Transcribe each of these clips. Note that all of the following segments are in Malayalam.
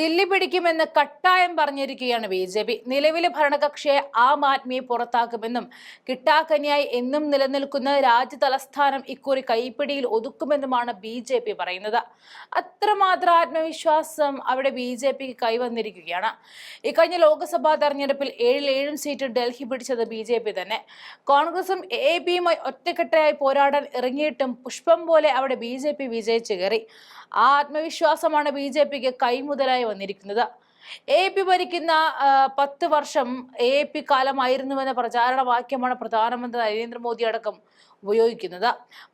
ദില്ലി പിടിക്കുമെന്ന് കട്ടായം പറഞ്ഞിരിക്കുകയാണ് ബി ജെ പി. നിലവിലെ ഭരണകക്ഷിയെ ആം ആദ്മിയെ പുറത്താക്കുമെന്നും കിട്ടാക്കനിയായി എന്നും നിലനിൽക്കുന്ന രാജ്യ തലസ്ഥാനം ഇക്കുറി കൈപ്പിടിയിൽ ഒതുക്കുമെന്നുമാണ് ബി ജെ പി പറയുന്നത്. അത്രമാത്രം ആത്മവിശ്വാസം അവിടെ ബി ജെ പിക്ക് കൈവന്നിരിക്കുകയാണ്. ഇക്കഴിഞ്ഞ ലോക്സഭാ തെരഞ്ഞെടുപ്പിൽ ഏഴിൽ ഏഴും സീറ്റ് ഡൽഹി പിടിച്ചത് ബി ജെ പി തന്നെ. കോൺഗ്രസും എ പിയുമായി ഒറ്റക്കെട്ടായി പോരാടാൻ ഇറങ്ങിയിട്ടും പുഷ്പം പോലെ അവിടെ ബി ജെ പി വിജയിച്ചു കയറി. ആ ആത്മവിശ്വാസമാണ് ബി ജെ പിക്ക് കൈമുതലായി വന്നിരിക്കുന്നത്. എ പി ഭരിക്കുന്ന പത്ത് വർഷം എ പി കാലമായിരുന്നുവെന്ന പ്രചാരണ വാക്യമാണ് പ്രധാനമന്ത്രി നരേന്ദ്രമോദി അടക്കം ഉപയോഗിക്കുന്നത്.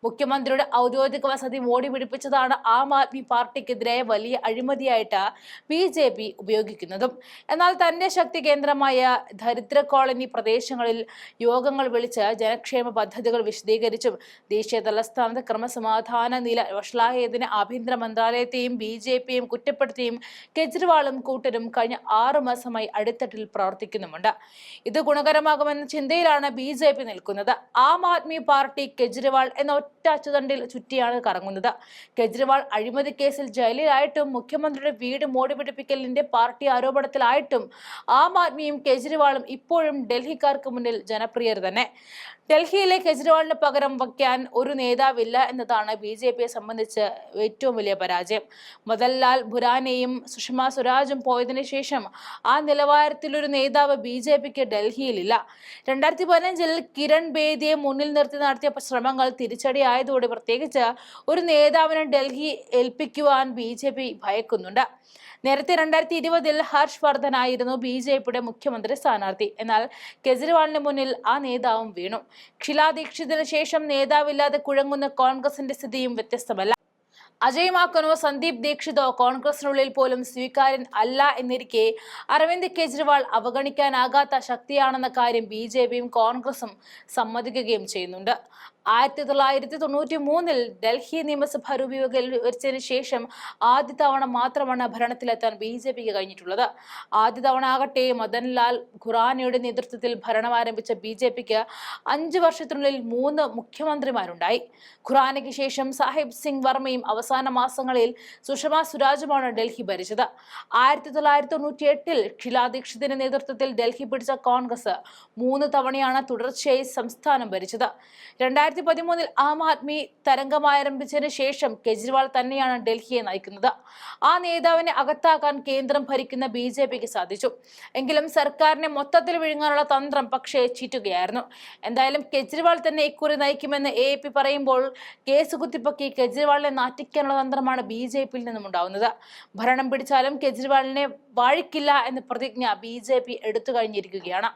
മുഖ്യമന്ത്രിയുടെ ഔദ്യോഗിക വസതി മോടി പിടിപ്പിച്ചതാണ് ആം ആദ്മി പാർട്ടിക്കെതിരെ വലിയ അഴിമതിയായിട്ട് ബി ജെ പി ഉപയോഗിക്കുന്നതും. എന്നാൽ തന്റെ ശക്തി കേന്ദ്രമായ ദരിദ്ര കോളനി പ്രദേശങ്ങളിൽ യോഗങ്ങൾ വിളിച്ച് ജനക്ഷേമ പദ്ധതികൾ വിശദീകരിച്ചും ദേശീയ തലസ്ഥാനത്ത് ക്രമസമാധാന നില വഷളായതിന് ആഭ്യന്തര മന്ത്രാലയത്തെയും ബി ജെ പിയും കുറ്റപ്പെടുത്തിയും കെജ്രിവാളും കൂട്ടരും കഴിഞ്ഞ ആറു മാസമായി അടിത്തട്ടിൽ പ്രവർത്തിക്കുന്നുമുണ്ട്. ഇത് ഗുണകരമാകുമെന്ന ചിന്തയിലാണ് ബി ജെ പി നിൽക്കുന്നത്. ആം ആദ്മി പാർട്ടി കെജ്രിവാൾ എന്ന ഒറ്റ അച്ചുതണ്ടിൽ ചുറ്റിയാണ് കറങ്ങുന്നത്. കെജ്രിവാൾ അഴിമതി കേസിൽ ജയിലിലായിട്ടും മുഖ്യമന്ത്രിയുടെ വീട് മോടിപിടിപ്പിക്കലിന്റെ പാർട്ടി ആരോപണത്തിലായിട്ടും ആം ആദ്മിയും കെജ്രിവാളും ഇപ്പോഴും ഡൽഹിക്കാർക്ക് മുന്നിൽ ജനപ്രിയർ തന്നെ. ഡൽഹിയിലെ കെജ്രിവാളിന് പകരം വയ്ക്കാൻ ഒരു നേതാവില്ല എന്നതാണ് ബി ജെ പിയെ സംബന്ധിച്ച് ഏറ്റവും വലിയ പരാജയം. മദൻലാൽ ബുരാനെയും സുഷമ സ്വരാജും പോയതിനു ശേഷം ആ നിലവാരത്തിലൊരു നേതാവ് ബി ജെ പിക്ക് ഡൽഹിയിലില്ല. രണ്ടായിരത്തി പതിനഞ്ചിൽ കിരൺ ബേദിയെ മുന്നിൽ നിർത്തി നടത്തിയ ശ്രമങ്ങൾ തിരിച്ചടിയായതോടെ പ്രത്യേകിച്ച് ഒരു നേതാവിനെ ഡൽഹി ഏൽപ്പിക്കുവാൻ ബി ജെ പി ഭയക്കുന്നുണ്ട്. നേരത്തെ രണ്ടായിരത്തി ഇരുപതിൽ ഹർഷ് വർദ്ധനായിരുന്നു ബി ജെ പിയുടെ മുഖ്യമന്ത്രി സ്ഥാനാർത്ഥി. എന്നാൽ കെജ്രിവാളിന് മുന്നിൽ ആ നേതാവും വീണു. ഷിലാ ശേഷം നേതാവില്ലാതെ കുഴങ്ങുന്ന കോൺഗ്രസിന്റെ സ്ഥിതിയും വ്യത്യസ്തമല്ല. അജയ് മാക്കനോ സന്ദീപ് ദീക്ഷിതോ കോൺഗ്രസിനുള്ളിൽ പോലും സ്വീകാര്യൻ അല്ല എന്നിരിക്കെ അരവിന്ദ് കെജ്രിവാൾ അവഗണിക്കാനാകാത്ത ശക്തിയാണെന്ന കാര്യം ബി ജെ പിയും കോൺഗ്രസും സമ്മതിക്കുകയും ചെയ്യുന്നുണ്ട്. ആയിരത്തി തൊള്ളായിരത്തി തൊണ്ണൂറ്റി മൂന്നിൽ ഡൽഹി നിയമസഭ രൂപീകരിച്ചതിന് ശേഷം ആദ്യ തവണ മാത്രമാണ് ഭരണത്തിലെത്താൻ ബി ജെ പിക്ക് കഴിഞ്ഞിട്ടുള്ളത്. ആദ്യ തവണ ആകട്ടെ മദൻലാൽ ഖുറാനയുടെ നേതൃത്വത്തിൽ ഭരണം ആരംഭിച്ച ബി ജെ പിക്ക് അഞ്ച് വർഷത്തിനുള്ളിൽ മൂന്ന് മുഖ്യമന്ത്രിമാരുണ്ടായി. ഖുറാനയ്ക്ക് ശേഷം സാഹിബ് സിംഗ് വർമ്മയും അവസാന മാസങ്ങളിൽ സുഷമ സ്വരാജുമാണ് ഡൽഹി ഭരിച്ചത്. ആയിരത്തി തൊള്ളായിരത്തി തൊണ്ണൂറ്റി എട്ടിൽ ഷിലാ ദീക്ഷിതിന്റെ നേതൃത്വത്തിൽ ഡൽഹി പിടിച്ച കോൺഗ്രസ് മൂന്ന് തവണയാണ് തുടർച്ചയായി സംസ്ഥാനം ഭരിച്ചത്. രണ്ടായിരത്തി പതിമൂന്നിൽ ആം ആദ്മി തരംഗമാരംഭിച്ചതിന് ശേഷം കെജ്രിവാൾ തന്നെയാണ് ഡൽഹിയെ നയിക്കുന്നത്. ആ നേതാവിനെ അകത്താക്കാൻ കേന്ദ്രം ഭരിക്കുന്ന ബി ജെ പിക്ക് സാധിച്ചു. എങ്കിലും സർക്കാരിനെ മൊത്തത്തിൽ വിഴുങ്ങാനുള്ള തന്ത്രം പക്ഷേ ചീറ്റുകയായിരുന്നു. എന്തായാലും കെജ്രിവാൾ തന്നെ ഇക്കുറി നയിക്കുമെന്ന് എ പി പറയുമ്പോൾ കേസ് കുത്തിപ്പൊക്കി കെജ്രിവാളിനെ നാറ്റിക്കാനുള്ള തന്ത്രമാണ് ബി ജെ പിയിൽ നിന്നും ഉണ്ടാവുന്നത്. ഭരണം പിടിച്ചാലും കെജ്രിവാളിനെ വാഴിക്കില്ല എന്ന പ്രതിജ്ഞ ബി ജെ പി എടുത്തു കഴിഞ്ഞിരിക്കുകയാണ്.